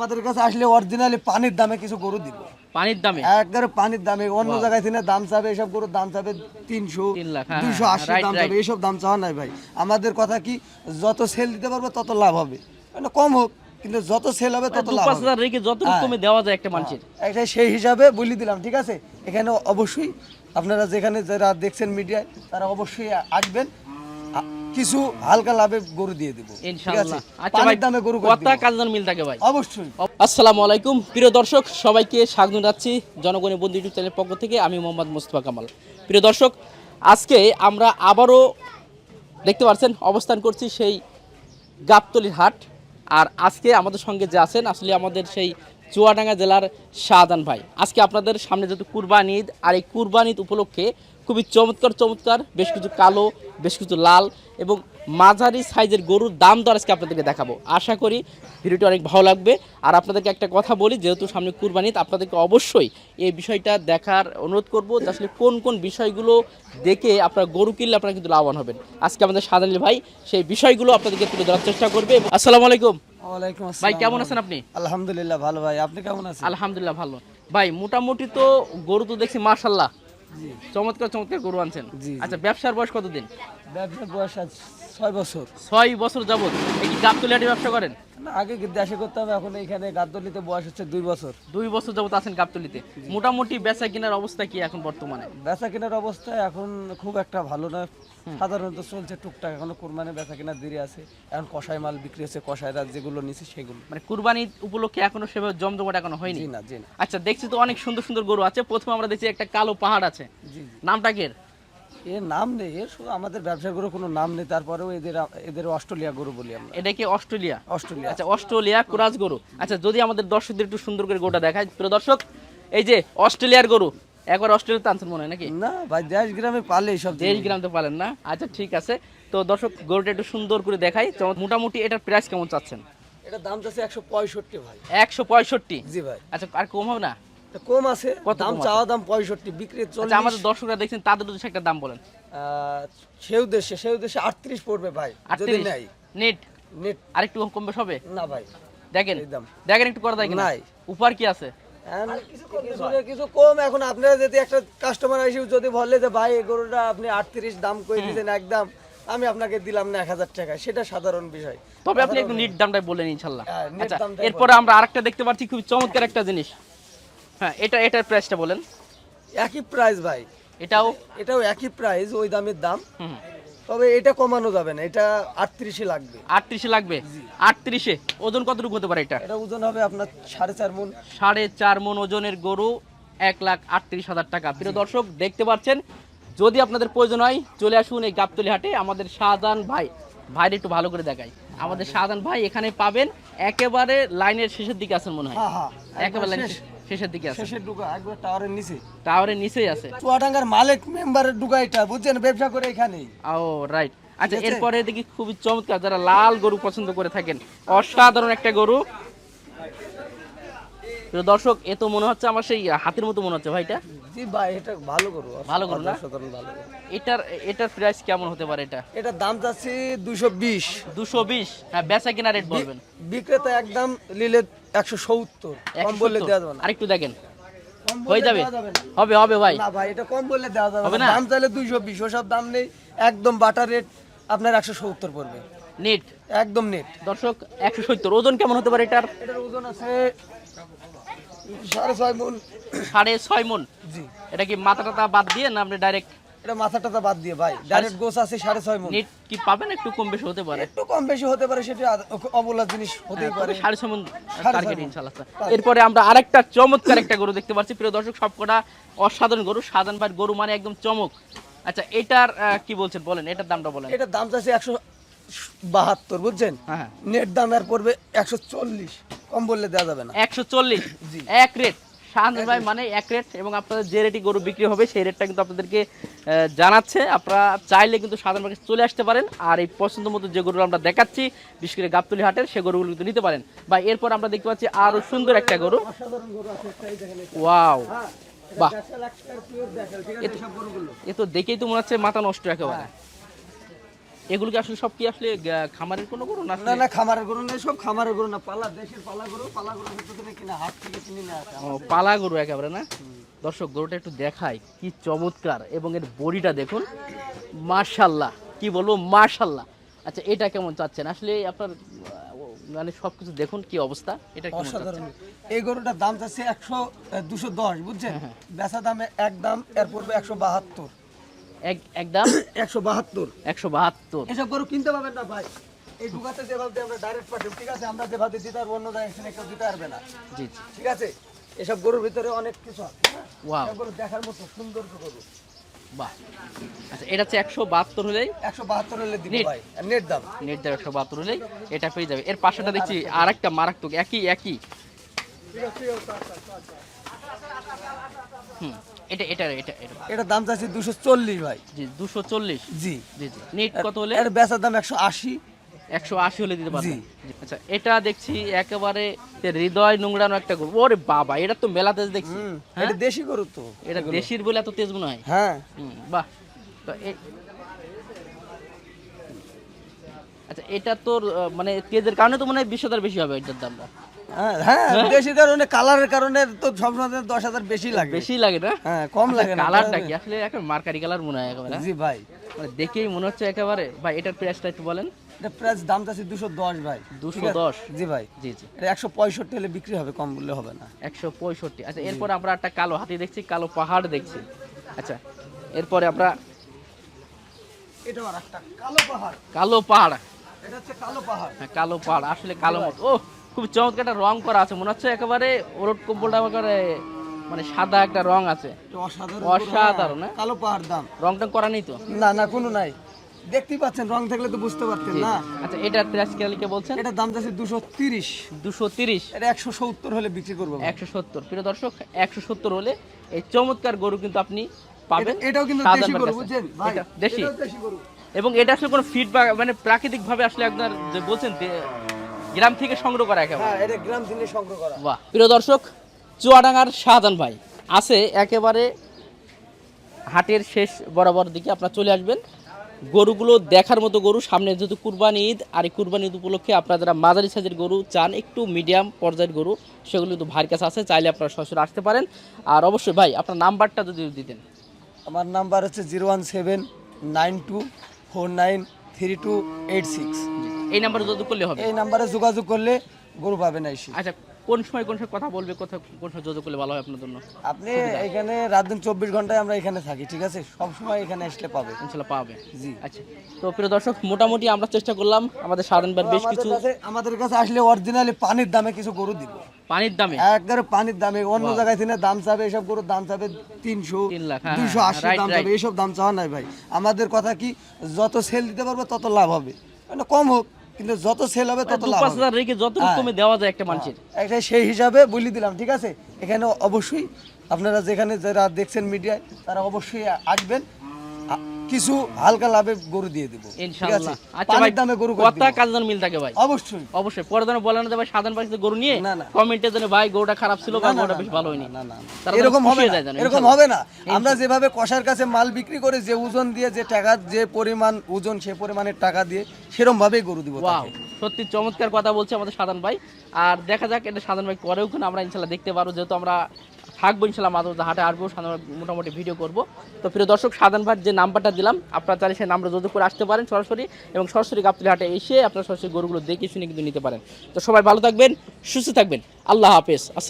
আমাদের কাছে আসলে অরিজিনালি পানির দামে কিছু গরু দিব। পানির দামে? একবারে পানির দামে অন্য জায়গায় থেকে দাম চাবে এসব গরুর দাম চাবে তিনশো হ্যাঁ, দুইশো হ্যাঁ, আশি দাম চাবে. এইসব দাম চাওয়া নাই ভাই। আমাদের কথা কি যত সেল দিতে পারবে তত লাভ হবে। মানে কম হোক কিন্তু যত সেল হবে তত লাভ পাঁচ হবে। রেখে যতটুকু হ্যাঁ। কমে দেওয়া যায় একটা মানুষের। এটা সেই হিসাবে বলি দিলাম ঠিক আছে? এখানে অবশ্যই আপনারা যেখানে যারা দেখছেন মিডিয়ায় তারা অবশ্যই আসবেন। কিছু হালকা লাভে গরু দিয়ে দিব। ইনশাআল্লাহ। আচ্ছা ভাই দামে গরু কথা দিব। মিল থাকে ভাই? অবশ্যই। আসসালামু আলাইকুম। প্রিয় দর্শক সবাইকে স্বাগত জানাচ্ছি জনগণের বন্ধু ইউটিউব চ্যানেলের পক্ষ থেকে। আমি মোহাম্মদ মুস্তফা কামাল। প্রিয় দর্শক আজকে আমরা আবারও দেখতে পাচ্ছেন অবস্থান করছি সেই গাবতলির হাট। আর আজকে আমাদের সঙ্গে যে আছেন আসলে আমাদের সেই চুয়াডাঙ্গা জেলার শাহদান ভাই। আজকে আপনাদের সামনে যেহেতু কুরবানি ঈদ আর এই কুরবানি ঈদ উপলক্ষে খুবই চমৎকার চমৎকার বেশ কিছু কালো বেশ কিছু লাল এবং মাঝারি সাইজের গরুর দাম দর আজকে আপনাদেরকে দেখাবো। আশা করি ভিডিওটি অনেক ভালো লাগবে। আর আপনাদেরকে একটা কথা বলি যেহেতু সামনে কুরবানি ঈদ, আপনাদেরকে অবশ্যই এই বিষয়টা দেখার অনুরোধ করব আসলে কোন কোন বিষয়গুলো দেখে আপনারা গরু কিনলে আপনারা কিন্তু লাভবান হবেন। আজকে আমাদের সাদানি ভাই সেই বিষয়গুলো আপনাদেরকে তুলে ধরার চেষ্টা করবে। আসসালামু আলাইকুম। ওয়ালাইকুম ভাই কেমন আছেন আপনি? আলহামদুলিল্লাহ ভালো ভাই। আপনি কেমন আছেন? আলহামদুলিল্লাহ ভালো। ভাই মোটামুটি তো গরু তো দেখছি মার্শাল্লাহ চমৎকার চমৎকার গরু আনছেন। আচ্ছা ব্যবসার বয়স কতদিন? ব্যবসার বয়স ছয় বছর। ছয় বছর যাবত এই কি গাবতলিয়াটি ব্যবসা করেন? না আগে দেশে করতাম এখন এখানে গাদ্দলিতে বয়স হচ্ছে দুই বছর। দুই বছর যাবত আছেন গাবতলিতে। মোটামুটি বেচা কেনার অবস্থা কি এখন বর্তমানে? বেচা কেনার অবস্থা এখন খুব একটা ভালো না সাধারণত চলছে টুকটাক এখনও কোরবানি বেচা কেনার দেরি আছে। এখন কষাই মাল বিক্রি হচ্ছে কষাইরা যেগুলো নিছে সেগুলো। মানে কুরবানি উপলক্ষে এখনও সেভাবে জমজমাট এখনও হয়নি? না জি না। আচ্ছা দেখছি তো অনেক সুন্দর সুন্দর গরু আছে। প্রথমে আমরা দেখছি একটা কালো পাহাড় আছে। নামটা কের এর নাম নেই এর শুধু আমাদের ব্যবসা গরু কোনো নাম নেই তারপরেও এদের এদের অস্ট্রেলিয়া গরু বলি আমরা। এটা কি অস্ট্রেলিয়া? অস্ট্রেলিয়া। আচ্ছা অস্ট্রেলিয়া কুরাজ গরু। আচ্ছা যদি আমাদের দর্শকদের একটু সুন্দর করে গরুটা দেখায় প্রিয় দর্শক এই যে অস্ট্রেলিয়ার গরু একবার অস্ট্রেলিয়াতে আনছেন মনে হয় নাকি? না ভাই দেশ গ্রামে পালে সব দেশ গ্রাম তো পালেন না? আচ্ছা ঠিক আছে। তো দর্শক গরুটা একটু সুন্দর করে দেখাই। মোটামুটি এটার প্রাইস কেমন চাচ্ছেন? এটা দাম চাচ্ছে একশো পঁয়ষট্টি ভাই। একশো পঁয়ষট্টি? জি ভাই। আচ্ছা আর কম হবে না? কম আছে দাম চাওয়া দাম পঁয়ষট্টি বিক্রি আচ্ছা চল্লিশ। আমাদের দর্শকরা দেখছেন তাদের উদ্দেশ্যে একটা দাম বলেন। সেও দেশে সেও দেশে আটত্রিশ পড়বে ভাই যদি নেই নেট? নেট। আর একটু কম বেশ হবে? না ভাই দেখেন দাম। দেখেন একটু করে কিনা। নাই। উপহার কি আছে? কিছু- কিছু কম। এখন আপনারা যদি একটা কাস্টমার এসে যদি বলে যে ভাই এই গরুটা আপনি আটত্রিশ দাম করে দিয়েছেন একদম আমি আপনাকে দিলাম না এক হাজার টাকা সেটা সাধারণ বিষয়। তবে আপনি একটু নিট দামটা বলেন ইনশাল্লাহ। হ্যাঁ, আচ্ছা দামটাই এরপরে আমরা আরেকটা দেখতে পাচ্ছি খুব চমৎকার একটা জিনিস। হ্যাঁ এটা এটার প্রাইসটা বলেন। একই প্রাইস ভাই। এটাও? এটাও একই প্রাইস ওই দামের দাম। তবে এটা কমানো যাবে না এটা আটত্রিশে লাগবে। আটত্রিশে লাগবে? আটত্রিশে? ওজন কতটুকু হতে পারে এটা? এটা ওজন হবে আপনার সাড়ে চার মন। সাড়ে চার মন ওজনের গরু এক লাখ আটত্রিশ হাজার টাকা। প্রিয় দর্শক দেখতে পাচ্ছেন যদি আপনাদের প্রয়োজন হয় চলে আসুন এই গাবতলি হাটে। আমাদের শাহজাহান ভাই ভাইরে একটু ভালো করে দেখাই। আমাদের শাহজাহান ভাই এখানে পাবেন একেবারে লাইনের শেষের দিকে আছেন মনে হয়। হ্যাঁ হ্যাঁ একেবারে লাইনের শেষের দিকে আছে। শেষের একবার টাওয়ারের নিচে। টাওয়ারের নিচেই আছে। চুয়াডাঙ্গার মালিক মেম্বারের এটা বুঝছেন? ব্যবসা করে এখানেই। ও রাইট আচ্ছা এরপরে দেখি খুবই চমৎকার যারা লাল গরু পছন্দ করে থাকেন অসাধারণ একটা গরু। দর্শক এ তো মনে হচ্ছে আমার সেই হাতের মতো মনে হচ্ছে ভাইটা জি ভাই এটা ভালো করু ভালো গরু না? ভালো এটার এটার প্রাইস কেমন হতে পারে এটা? এটার দাম চাচ্ছি দুশো বিশ। দুশো বিশ? হ্যাঁ বেচা কিনা রেট বলবেন। বিক্রেতা একদম লিলে একশো সত্তর কম বললে দেওয়া যাবে না। আরেকটু দেখেন। হয়ে যাবে। হবে হবে ভাই। না ভাই এটা কম বললে দেওয়া যাবে না? দাম চাইলে দুইশো বিশ ওসব দাম নেই। একদম বাটার রেট আপনার একশো সত্তর পড়বে। নেট একদম নেট দর্শক একশো সত্তর। ওজন কেমন হতে পারে এটার? এটার ওজন আছে সাড়ে ছয় মন সাড়ে ছয় মন জি। এটা কি মাথা টাথা বাদ দিয়ে না আপনি ডাইরেক্ট এটা মাথা টাথা বাদ দিয়ে ভাই? ডাইরেক্ট গোছ আছে সাড়ে ছয় মন নেট কি পাবেন? একটু কম বেশি হতে পারে। একটু কম বেশি হতে পারে সেটা অবলা জিনিস হতেই পারে। সাড়ে ছয় মন টার্গেট ছয় এরপরে আমরা আরেকটা চমৎকার একটা গরু দেখতে পাচ্ছি। প্রিয় দর্শক সবকটা অসাধারণ গরু সাধারণ ভাই গরু মানে একদম চমক। আচ্ছা এটার কি বলছেন? বলেন এটার দামটা বলেন। এটার দাম চাচ্ছে একশো বাহাত্তর বুঝছেন? হ্যাঁ। নেট দাম আর পড়বে একশো চল্লিশ। কম বললে দেওয়া যাবে না। একশো চল্লিশ? এক রেট শাহান ভাই মানে এক রেট এবং আপনাদের যে রেটে গরু বিক্রি হবে সেই রেটটা কিন্তু আপনাদেরকে জানাচ্ছে। আপনারা চাইলে কিন্তু সাধারণ ভাগে চলে আসতে পারেন। আর এই পছন্দ মতো যে গরুগুলো আমরা দেখাচ্ছি বিশেষ করে গাবতলি হাটের সে গরুগুলো কিন্তু নিতে পারেন। বা এরপর আমরা দেখতে পাচ্ছি আরও সুন্দর একটা গরু। ওয়াও। হ্যাঁ বাহ। এ তো দেখেই তো মনে হচ্ছে মাথা নষ্ট একেবারে। এগুলো কি আসলে সব কি আসলে খামারের কোনো গরু না না না খামারের গরু না সব খামারের গরু না পালা দেশের পালা গরু পালা গরু হচ্ছে থেকে কিনা হাট থেকে কিনে নিয়ে আসে ও, পালা গরু একেবারে না? দর্শক গরুটা একটু দেখাই কি চমৎকার এবং এর বডিটা দেখুন মার্শাল্লাহ কি বলব মার্শাল্লাহ আচ্ছা এটা কেমন চাচ্ছেন? আসলে আপনার মানে সব কিছু দেখুন কি অবস্থা এটা? অসাধারণ। এই গরুটার দাম চাচ্ছে একশো দুশো দশ বুঝছেন? হ্যাঁ, বেচা দামে এক দাম এর পড়বে একশো বাহাত্তর। এক একদম? একশো বাহাত্তর। একশো বাহাত্তর। এসব গরু কিনতে পাবেন না ভাই। এই ঢুকাতে যেভাবে আমরা ডাইরেক্ট পাঠাবো ঠিক আছে? আমরা যেভাবে দিতে পারব অন্য জায়গায় এখানে কেউ দিতে পারবে না। জি ঠিক আছে? এসব গরুর ভিতরে অনেক কিছু আছে হ্যাঁ? ওয়াও গরু দেখার মতো সুন্দর গরু। বাহ। আচ্ছা এটা হচ্ছে একশো বাহাত্তর হলেই? একশো বাহাত্তর হলে দিব নেট। ভাই নেট দাম। নেট দেওয়া একশো বাহাত্তর হলেই এটা পেয়ে যাবে। এর পাশেটা দেখছি আর একটা মারাত্মক একই একই। হুম এটা এটা এটা এটা। দাম চাচ্ছি দুশো চল্লিশ ভাই। জি দুশো চল্লিশ? জি। জি জি। নেট কত হলে? এর বেচার দাম একশো আশি। একশো আশি হলে দিতে পারবেন। আচ্ছা এটা দেখছি একেবারে হৃদয় নোংরানো একটা গরু। ওরে বাবা এটা তো মেলাতে দেখছি। হ্যাঁ? এটা দেশি গরু তো। এটা দেশির বলে এত তেজ মনে হয়? হ্যাঁ। বাহ। তো এ- আচ্ছা এটা তোর মানে তেজের কারণে তো মনে হয় বিশ হাজার বেশি হবে এটার দামটা। হ্যাঁ হ্যাঁ কারণে কালারের কারণে তো সবসময় দশ হাজার বেশি লাগে। বেশি লাগে না? হ্যাঁ কম লাগে না। কালারটা কি? আসলে এখন মার্কারি কালার মনে হয় একেবারে। হ্যাঁ? জি ভাই। মানে দেখেই মনে হচ্ছে একেবারে। ভাই এটার প্রাইসটা একটু বলেন। এটা প্রাইস দাম চাচ্ছি দুশো দশ ভাই। ঠিক আছে? 210 জি ভাই। জি জি। এটা একশো পঁয়ষট্টি হলে বিক্রি হবে কম বললে হবে না। একশো পঁয়ষট্টি। আচ্ছা এরপর আমরা একটা কালো হাতি দেখছি কালো পাহাড় দেখছি। আচ্ছা এরপরে আমরা এটা একটা কালো পাহাড়। কালো পাহাড়। এটা হচ্ছে কালো পাহাড়। হ্যাঁ কালো পাহাড় আসলে কালো মতো। ও খুব চমৎকার একটা রং করা আছে মনে হচ্ছে একেবারে ওরট কম্বলটা একেবারে মানে সাদা একটা রং আছে। অসাধারণ। হ্যাঁ? কালো পাহাড় দাম। রং টং করা নেই তো? না না কোনো নাই। দেখতেই পাচ্ছেন রং থাকলে তো বুঝতে পারতেন না? আচ্ছা এটার প্রাইস কে বলছেন? এটা দাম যাচ্ছে দুশো তিরিশ। দুশো তিরিশ। এটা একশো সত্তর হলে বিক্রি করব ভাই। একশো সত্তর। প্রিয় দর্শক একশো সত্তর হলে এই চমৎকার গরু কিন্তু আপনি পাবেন। এটাও কিন্তু দেশি গরু বুঝছেন? ভাই দেশি। দেশি গরু। এবং এটা আসলে কোনো ফিড বা মানে প্রাকৃতিক ভাবে আসলে আপনার যে বলছেন গ্রাম থেকে সংগ্রহ করা একেবারে। হ্যাঁ এটা গ্রাম থেকে সংগ্রহ করা। বাহ। প্রিয় দর্শক চুয়াডাঙ্গার শাহজাহান ভাই আছে একেবারে হাটের শেষ বরাবর দিকে আপনারা চলে আসবেন। গরুগুলো দেখার মতো গরু সামনে যেহেতু কুরবানি ঈদ আর এই কুরবানি ঈদ উপলক্ষে আপনারা যারা মাঝারি সাইজের গরু চান একটু মিডিয়াম পর্যায়ের গরু সেগুলো কিন্তু ভাইয়ের কাছে আছে চাইলে আপনারা সরাসরি আসতে পারেন। আর অবশ্যই ভাই আপনার নাম্বারটা যদি দিতেন। আমার নাম্বার হচ্ছে zero one seven nine two four nine three two eight six. এই নাম্বারে যোগাযোগ করলে হবে? এই নাম্বারে যোগাযোগ করলে গরু পাবেন এসে আচ্ছা কোন সময় কোন সময় কথা বলবে কোথা কোন সময় যোগাযোগ করলে ভালো হয় আপনার জন্য? আপনি এখানে রাত দিন চব্বিশ ঘন্টায় আমরা এখানে থাকি ঠিক আছে? সব সময় এখানে আসলে পাবে। ইনশাল্লাহ পাবে। জি। আচ্ছা তো প্রিয় দর্শক মোটামুটি আমরা চেষ্টা করলাম আমাদের সাধারণবার বেশ কিছু আমাদের কাছে আসলে অরিজিনালি পানির দামে কিছু গরু দিব। পানির দামে? একবারে পানির দামে অন্য জায়গায় থেকে দাম চাবে এসব গরুর দাম চাবে তিনশো হ্যাঁ, হ্যাঁ, আশি দাম চাবে এইসব দাম চাওয়া নাই ভাই। আমাদের কথা কি যত সেল দিতে পারব তত লাভ হবে। মানে কম হোক। কিন্তু যত সেল হবে তত দু লাভ পাঁচ হাজার রেখে যত হ্যাঁ। কমে দেওয়া যায় একটা মানুষের। একটা সেই হিসাবে বলি দিলাম ঠিক আছে? এখানে অবশ্যই আপনারা যেখানে যারা দেখছেন মিডিয়ায় তারা অবশ্যই আসবেন। কিছু হালকা লাভে গরু দিয়ে দেবো। ইনশাআল্লাহ। আচ্ছা ভাই দামে গরু কথা দিব। মিল থাকে ভাই? অবশ্যই। অবশ্যই। পরে যেন বলে না যে ভাই সাধারণ বাড়িতে গরু নিয়ে না, না। কমেন্টে যেন ভাই গরুটা খারাপ ছিল বা না, না, গরুটা বেশ ভালো হয়নি। না না না। তারা যেন এরকম হবে না। এরকম হবে না। আমরা যেভাবে কষার কাছে মাল বিক্রি করে যে ওজন দিয়ে যে টাকা যে পরিমাণ ওজন সে পরিমাণের টাকা দিয়ে সেরকম ভাবে গরু দিব ওয়াও। সত্যি চমৎকার কথা বলছে আমাদের সাধারণ ভাই। আর দেখা যাক, এটা সাধারণ ভাই করেও কিনা আমরা ইনশাল্লাহ দেখতে পারব। যেহেতু আমরা থাকব ইনশাল্লাহ মাঝে হাটে আসব, সাধারণ মোটামুটি ভিডিও করব। তো প্রিয় দর্শক, সাধারণ ভাই যে নাম্বারটা দিলাম, আপনারা চাইলে সেই নাম্বার করে আসতে পারেন সরাসরি এবং সরাসরি গাবতলি হাটে এসে আপনারা সরাসরি গরুগুলো দেখে শুনে কিন্তু নিতে পারেন। তো সবাই ভালো থাকবেন, সুস্থ থাকবেন। আল্লাহ হাফেজ।